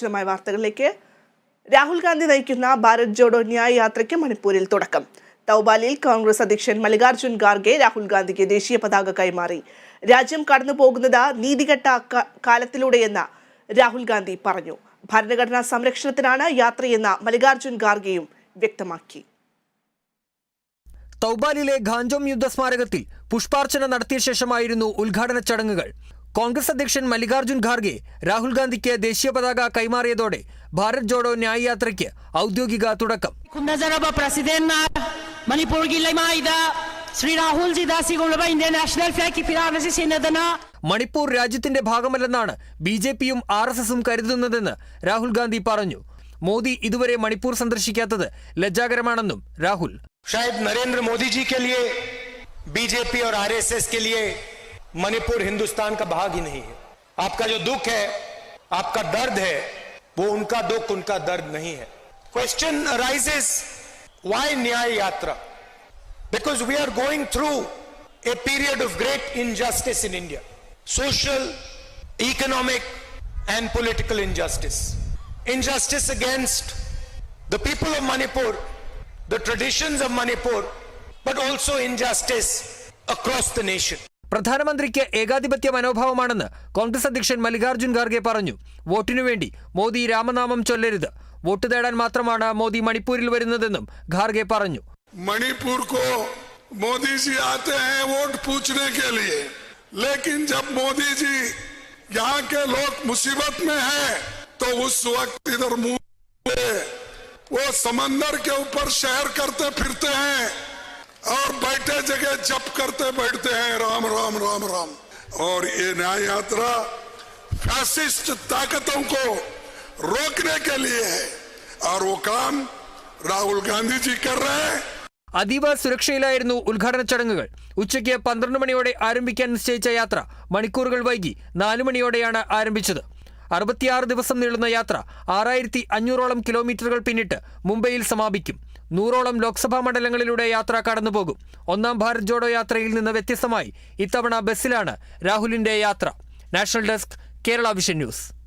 വിശദമായ വാർത്തകളിലേക്ക്. രാഹുൽ ഗാന്ധി നയിക്കുന്ന ഭാരത് ജോഡോ ന്യായ യാത്രയ്ക്ക് മണിപ്പൂരിൽ തുടക്കം. തൗബാലിയിൽ കോൺഗ്രസ് അധ്യക്ഷൻ മല്ലികാർജുൻ ഖാർഗെ രാഹുൽ ഗാന്ധിക്ക് ദേശീയ പതാക കൈമാറി. രാജ്യം കടന്നു പോകുന്നത് നീതികെട്ട കാലത്തിലൂടെയെന്ന് രാഹുൽ ഗാന്ധി പറഞ്ഞു. ഭരണഘടനാ സംരക്ഷണത്തിനാണ് യാത്രയെന്ന് മല്ലികാർജുൻ ഖാർഗെയും വ്യക്തമാക്കി. തൗബാലിലെ ഖാഞ്ചോം യുദ്ധസ്മാരകത്തിൽ പുഷ്പാർച്ചന നടത്തിയ ശേഷമായിരുന്നു ഉദ്ഘാടന ചടങ്ങുകൾ. കോൺഗ്രസ് അധ്യക്ഷൻ മല്ലികാർജുൻ ഖാർഗെ രാഹുൽ ഗാന്ധിക്ക് ദേശീയ പതാക കൈമാറിയതോടെ ഭാരത് ജോഡോ ന്യായ യാത്രയ്ക്ക് ഔദ്യോഗിക തുടക്കം. മണിപ്പൂർ രാജ്യത്തിന്റെ ഭാഗമല്ലെന്നാണ് ബി ജെ പിയും ആർ എസ് എസും കരുതുന്നതെന്ന് രാഹുൽ ഗാന്ധി പറഞ്ഞു. മോദി ഇതുവരെ മണിപ്പൂർ സന്ദർശിക്കാത്തത് ലജ്ജാകരമാണെന്നും Rahul. Narendra B J P R S S Manipur Hindustan का भाग ही नहीं है। आपका जो दुख है, आपका दर्द है, वो उनका दुख, उनका दर्द नहीं है। Question rises why Nyay Yatra because we are going through a period of great injustice in India social economic and political injustice injustice against the people of Manipur the tradition of Manipur but also injustice across the nation പ്രധാനമന്ത്രിക്ക് ഏകാധിപത്യ മനോഭാവമാണെന്ന് കോൺഗ്രസ് അധ്യക്ഷൻ മല്ലികാർജ്ജുൻ ഖാർഗെ പറഞ്ഞു വോട്ടിനു വേണ്ടി Modi രാമനാമം ചൊല്ലരുത് vote തേടാൻ മാത്രമാണ് മോദി മണിപ്പൂരിൽ വരുന്നതെന്നും ഖാർഗെ പറഞ്ഞു मणिपुर को मोदी जी आते हैं वोट पूछने के लिए लेकिन जब मोदी जी यहाँ के लोग मुसीबत में हैं तो उस वक्त इधर मुंह पे वो समंदर के ऊपर शहर करते फिरते हैं और बैठे जगह जप करते बैठते हैं राम राम राम राम और ये न्याय यात्रा फैसिस्ट ताकतों को रोकने के लिए है और वो काम राहुल गांधी जी कर रहे हैं അതീവ സുരക്ഷയിലായിരുന്നു ഉദ്ഘാടന ചടങ്ങുകൾ ഉച്ചയ്ക്ക് പന്ത്രണ്ട് മണിയോടെ ആരംഭിക്കാൻ നിശ്ചയിച്ച യാത്ര മണിക്കൂറുകൾ വൈകി നാലു മണിയോടെയാണ് ആരംഭിച്ചത് അറുപത്തിയാറ് ദിവസം നീളുന്ന യാത്ര ആറായിരത്തി അഞ്ഞൂറോളം കിലോമീറ്ററുകൾ പിന്നിട്ട് മുംബൈയിൽ സമാപിക്കും നൂറോളം ലോക്സഭാ മണ്ഡലങ്ങളിലൂടെ യാത്ര കടന്നുപോകും ഒന്നാം ഭാരത് ജോഡോ യാത്രയിൽ നിന്ന് വ്യത്യസ്തമായി ഇത്തവണ ബസ്സിലാണ് രാഹുലിന്റെ യാത്ര. National desk Kerala vision news.